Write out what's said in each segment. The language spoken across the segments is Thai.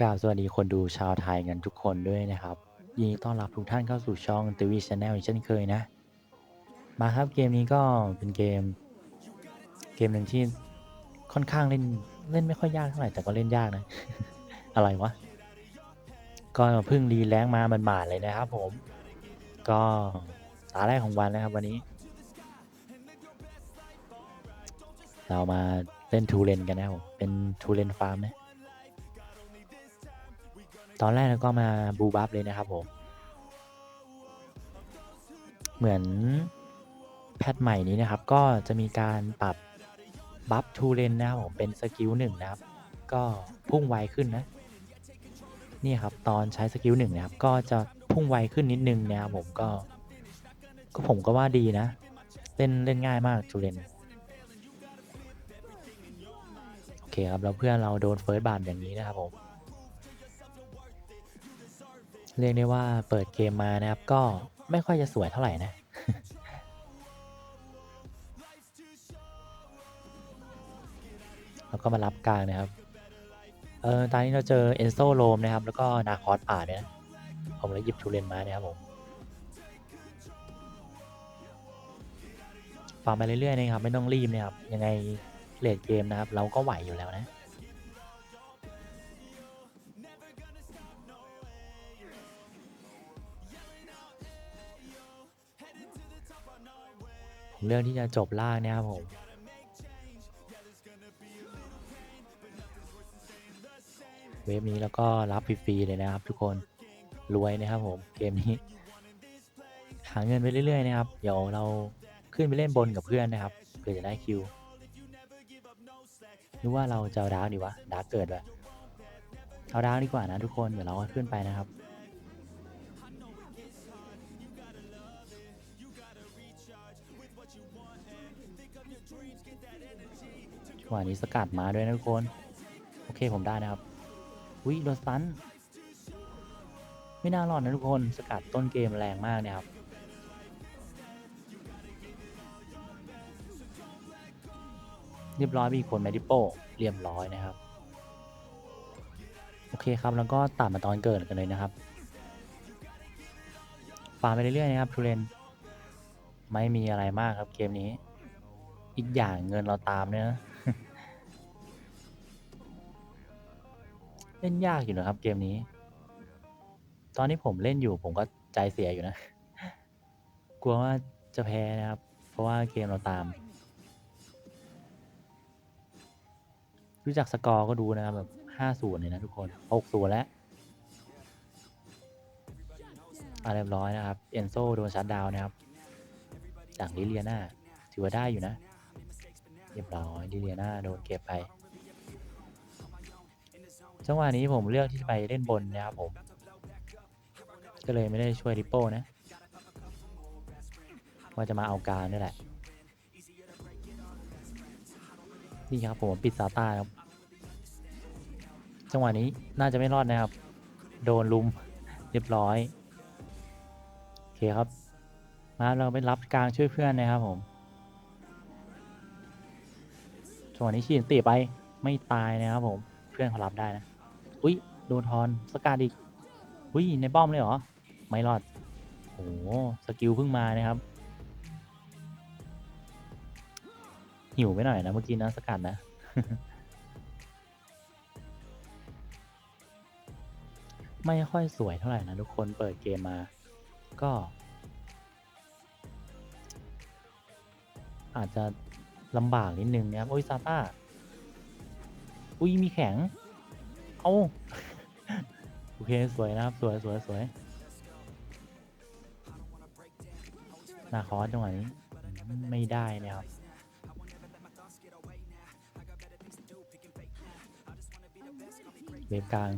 กราบสวัสดีคนดูชาวไทยกันทุกคนด้วยนะครับ ยินดีต้อนรับทุกท่านเข้าสู่ช่อง t v c h a n n e l อีกเช่นเคยนะ มาครับเกมนี้ก็เป็นเกม เกมหนึ่งที่ค่อนข้างเล่นเล่นไม่ค่อยยากเท่าไหร่แต่ก็เล่นยากนะ อะไรวะ ก็เพิ่งรีแรงมามันหมาดๆเลยนะครับผม ก็ตาแรกของวันนะครับวันนี้ เรามาเล่นทูเลนกันนะครับเป็นทูเลนฟาร์มนะ ตอนแรกเราก็มาบูบัฟเลยนะครับผม เหมือนแพทใหม่นี้นะครับ ก็จะมีการปรับบัฟทูเลนนะครับผมเป็นสกิลหนึ่งนะครับ ก็พุ่งไวขึ้นนะ นี่ครับตอนใช้สกิลหนึ่งนะครับ ก็จะพุ่งไวขึ้นนิดนึงนะครับผมก็ ก็ผมก็ว่าดีนะ เล่นเล่นง่ายมากทูเลนโอเคครับแล้วเพื่อนเราโดนเฟิร์สบาร์อย่างนี้นะครับผม เรียกได้ว่าเปิดเกมมานะครับ ก็ไม่ค่อยจะสวยเท่าไหร่นะแล้วก็มารับกลางนะครับ เออตอนนี้เราเจอเอนโซโลมนะครับ แล้วก็นาคอสป่าเนี่ยนะผมเลยหยิบทูเรนมาเนี่ยครับผมฟังไปเรื่อยๆนะครับ ไม่ต้องรีบนะครับ ยังไงเลดเกมนะครับ เราก็ไหวอยู่แล้วนะ เลือกที่จะจบล่างเนี่ยครับผมเวฟนี้แล้วก็รับฟรีๆเลยนะครับ ทุกคนรวยนะครับผมเกมนี้ หาเงินไปเรื่อยๆนะครับ เดี๋ยวเราขึ้นไปเล่นบนกับเพื่อนนะครับเพื่อจะได้คิวหรือว่าเราจะดาร์กดีวะดาร์กเกิดวะเอาดาร์กดีกว่านะทุกคนเดี๋ยวเราขึ้นไปนะครับ จังหวะนี้สกัดมาด้วยนะทุกคน โอเคผมได้นะครับวิโดนสตันไม่น่ารอดนะทุกคนสกัดต้นเกมแรงมากนะครับเรียบร้อยมีคนแมดิโปเรียบร้อยนะครับ โอเคครับแล้วก็ตัดมาตอนเกิดกันเลยนะครับฟาร์มไปเรื่อยๆนะครับทูเรนไม่มีอะไรมากครับเกมนี้ อีกอย่างเงินเราตามเนี่ยนะ เล่นยากอยู่นะครับ เกมนี้ ตอนที่ผมเล่นอยู่ผมก็ใจเสียอยู่นะ กลัวว่าจะแพ้นะครับ เพราะว่าเกมเราตาม รู้จักสกอร์ก็ดูนะครับแบบห้าศูนย์เลยนะทุกคนหกศูนย์แล้วอะเรียบร้อยนะครับ เอนโซโดนชัดดาวน์นะครับ จากลิเลียนาถือว่าได้อยู่นะ เรียบร้อยลิเลียนาโดนเก็บไป จังหวะนี้ผมเลือกที่จะไปเล่นบนนะครับผม ก็เลยไม่ได้ช่วยริปโป้นะ ว่าจะมาเอากางนี่แหละ นี่ครับผมปิดซาต้าครับ จังหวะนี้น่าจะไม่รอดนะครับ โดนลุมเรียบร้อย โอเคครับ มาเราไปรับกลางช่วยเพื่อนนะครับผมจังหวะนี้ฉีดตีไปไม่ตายนะครับผมเพื่อนเขารับได้นะ อุ้ยโดนทอนสกัดอีกอุ้ยในป้อมเลยเหรอ ไม่รอดโอ้โหสกิลเพิ่งมานะครับ หิวไปหน่อยนะเมื่อกี้นะสกัดนะไม่ค่อยสวยเท่าไหร่นะทุกคนเปิดเกมมา ก็ อาจจะลำบากนิดนึงนะครับโอ้ยซาต้าอุ้ยมีแข็ง เอาโอเคสวยนะครับ สวยสวยสวยนาคอสจังหวะนี้ไม่ได้นะครับเวฟกลาง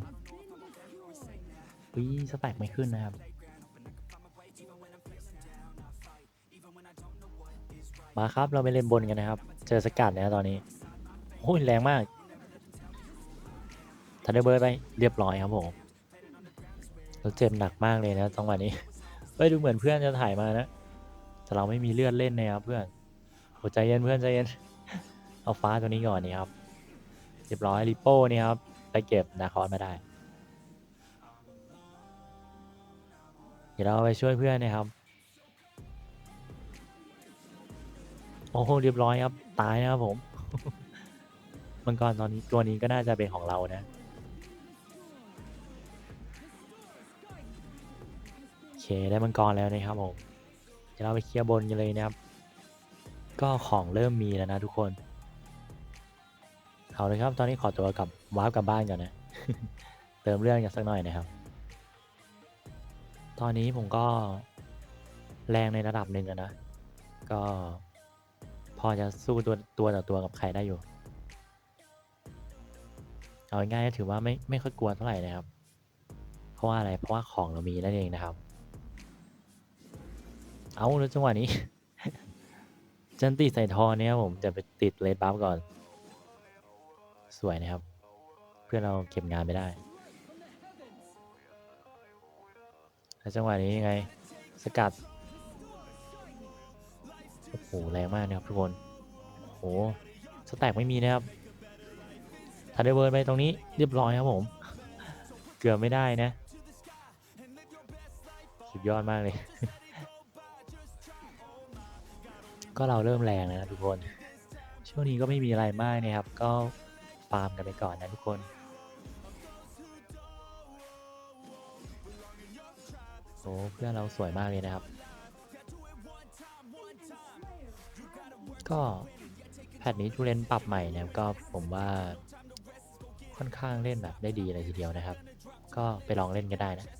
วิสแต็กไม่ขึ้นนะครับ มาครับเราไปเล่นบนกันนะครับ เจอสกัดนะตอนนี้โอ้ยแรงมาก ทันเดอร์เบิร์ดไปเรียบร้อยครับผมเราเจ็บหนักมากเลยนะจังวันนี้ไปดูเหมือนเพื่อนจะถ่ายมานะ แต่เราไม่มีเลือดเล่นนะครับเพื่อนโอ้ใจเย็นเพื่อนใจเย็น เอาฟ้าตัวนี้ก่อนนี่ครับ เรียบร้อยริโป้นี่ครับ ไปเก็บนะคอร์นมาได้ เดี๋ยวเราไปช่วยเพื่อนนะครับ โอ้โหเรียบร้อยครับ ตายนะครับผม มังกรตอนนี้ตัวนี้ก็น่าจะเป็นของเรานะ ได้มังกรแล้วนะครับผมเดี๋ยวเราไปเคลียร์บนกันเลยนะครับ ก็ของเริ่มมีแล้วนะทุกคน เอาเลยครับตอนนี้ขอตัวกลับวาร์ปกลับบ้านก่อนนะ เติมเรื่องกันสักหน่อยนะครับ ตอนนี้ผมก็แรงในระดับหนึ่งนะ ก็พอจะสู้ตัวตัวต่อตัวกับใครได้อยู่ เอาง่ายๆก็ถือว่าไม่ไม่ค่อยกลัวเท่าไหร่นะครับ เพราะว่าอะไร เพราะว่าของเรามีนั่นเองนะครับ เอาแล้วจังหวะนี้ จันติใส่ทอเนี่ยผมจะไปติดเลดบัฟก่อน สวยนะครับ เพื่อนเราเก็บงานไม่ได้แล้วจังหวะนี้ยังไง สกัด โอ้โห แรงมากนะครับทุกคน โอ้โห สแต็กไม่มีนะครับทันเดอร์เวิร์ดไปตรงนี้เรียบร้อยครับผม เกือบไม่ได้นะ สุดยอดมากเลย ก็เราเริ่มแรงแล้วนะทุกคน ช่วงนี้ก็ไม่มีอะไรมากนะครับ ก็ฟาร์มกันไปก่อนนะทุกคนโอ้เพื่อนเราสวยมากเลยนะครับ ก็แพทนี้ทูเลนปรับใหม่นะครับก็ผมว่าค่อนข้างเล่นแบบได้ดีเลยทีเดียวนะครับ ก็ไปลองเล่นก็ได้นะ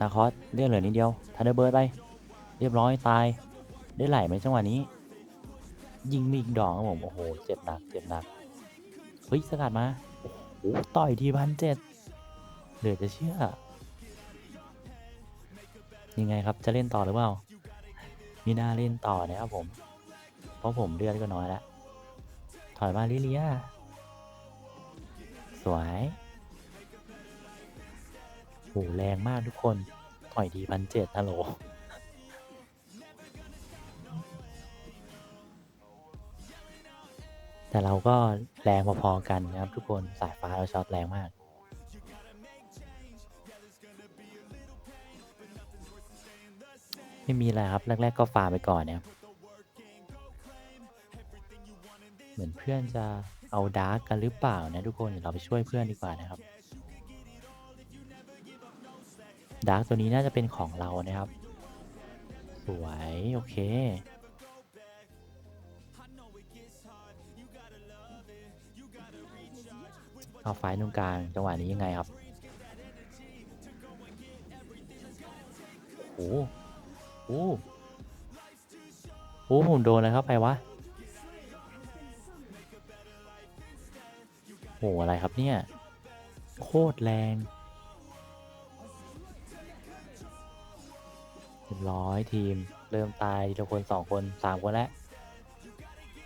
นาคอสเลื่อนเหลือนิดเดียวทันเดอร์เบิร์ดไป เรียบร้อยตาย ได้ไหลไหมจังหวะนี้ ยิงมีอีกดอกครับผม โอ้โห เจ็บหนัก เจ็บหนัก เฮ้ย สกัดมา โอ้โห ต่อยทีพันเจ็ดเหลือจะเชื่อ ยังไงครับ จะเล่นต่อหรือเปล่า มีน่าเล่นต่อนะครับผม เพราะผมเลือดก็น้อยแล้ว ถอยมาลิเลีย สวย โหแรงมากทุกคน ต่อยทีพันเจ็ดฮัลโหลแต่เราก็แรงพอๆกันนะครับทุกคนสายฟ้าเราช็อตแรงมาก ไม่มีอะไรครับ แรก ๆ ก็ฟาไปก่อนนะครับเหมือนเพื่อนจะเอาดาร์กกันหรือเปล่านะทุกคนเดี๋ยวเราไปช่วยเพื่อนดีกว่านะครับ ดาร์กตัวนี้น่าจะเป็นของเรานะครับ สวย โอเค เอาไฟตรงกลางจังหวะนี้ยังไงครับโอ้โหโอ้โหโอ้โหผมโดนอะไรเข้าไปวะโหอะไรครับเนี่ย โคตรแรง เรียบร้อยทีมเริ่มตายทีละคนสองคนสามคนแล้ว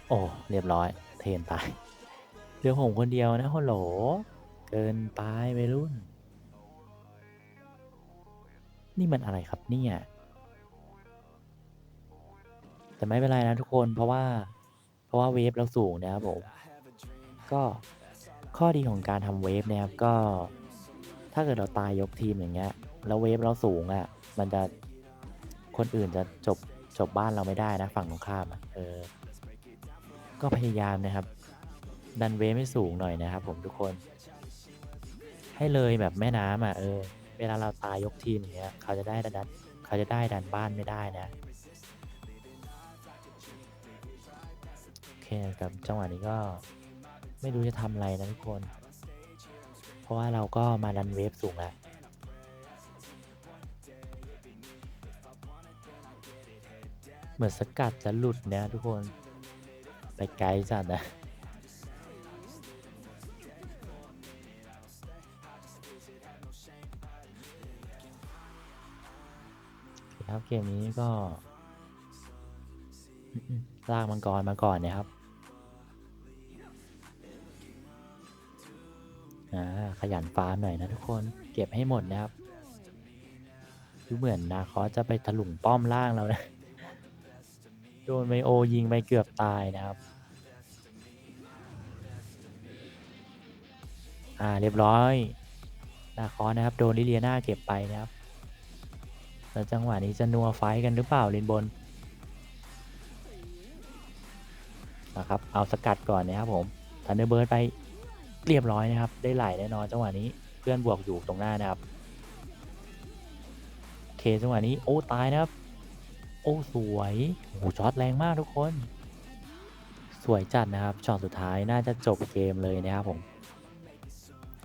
โอ้ เรียบร้อย เทนตายเหลือผมคนเดียวนะฮัลโหล เกินไปไปรุ่น นี่มันอะไรครับเนี่ย แต่ไม่เป็นไรนะทุกคนเพราะว่า เพราะว่าเวฟเราสูงนะครับผม ก็ข้อดีของการทำเวฟนะครับก็ ถ้าเกิดเราตายยกทีมอย่างเงี้ย แล้วเวฟเราสูงอะ่ะ มันจะ คนอื่นจะจบจบบ้านเราไม่ได้นะฝั่งตรงข้ามเออก็พยายามนะครับ ดันเวฟให้สูงหน่อยนะครับ ผมทุกคน ให้เลยแบบแม่น้ำอะเออ เวลาเราตายยกทีมอย่างเงี้ยเขาจะได้ดันเขาจะได้ดันบ้านไม่ได้นะโอเคครับจังหวะนี้ก็ไม่รู้จะทำอะไรนะทุกคน เพราะว่าเราก็มาดันเวฟสูงแล้ว เหมือนสกัดจะหลุดเนะทุกคน ไปไกลจัดนะครับเกมนี้ก็ลากมังกรมาก่อนนะครับขยันฟาร์มหน่อยนะทุกคนเก็บให้หมดนะครับ ดูเหมือนนาคอจะไปถลุงป้อมล่างเรานะ โดนไมโอยิงไปเกือบตายนะครับ อ่าเรียบร้อยนาคอนะครับ โดนลิเลียนาเก็บไปนะครับ แล้วจังหวะนี้จะนัวไฟกันหรือเปล่าเลนบนนะครับ เอาสกัดก่อนนะครับผมทันเดอร์เบิร์ดไปเรียบร้อยนะครับ ได้ไหลแน่นอนจังหวะนี้เพื่อนบวกอยู่ตรงหน้านะครับ โอเคจังหวะนี้โอ้ตายนะครับ โอ้สวยโอ้ช็อตแรงมากทุกคน สวยจัดนะครับช็อตสุดท้ายน่าจะจบเกมเลยนะครับผม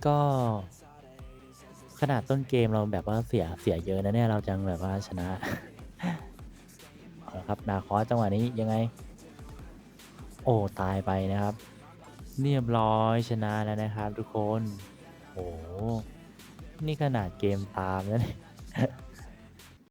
ก็ ขนาดต้นเกมเราแบบว่าเสียเสียเยอะนะเนี่ยเราจังแบบว่าชนะเอาละครับนาคอสจังหวะนี้ยังไง โอ้ตายไปนะครับ เรียบร้อยชนะแล้วนะครับทุกคนโอ้นี่ขนาดเกมตามแล้วเนี่ย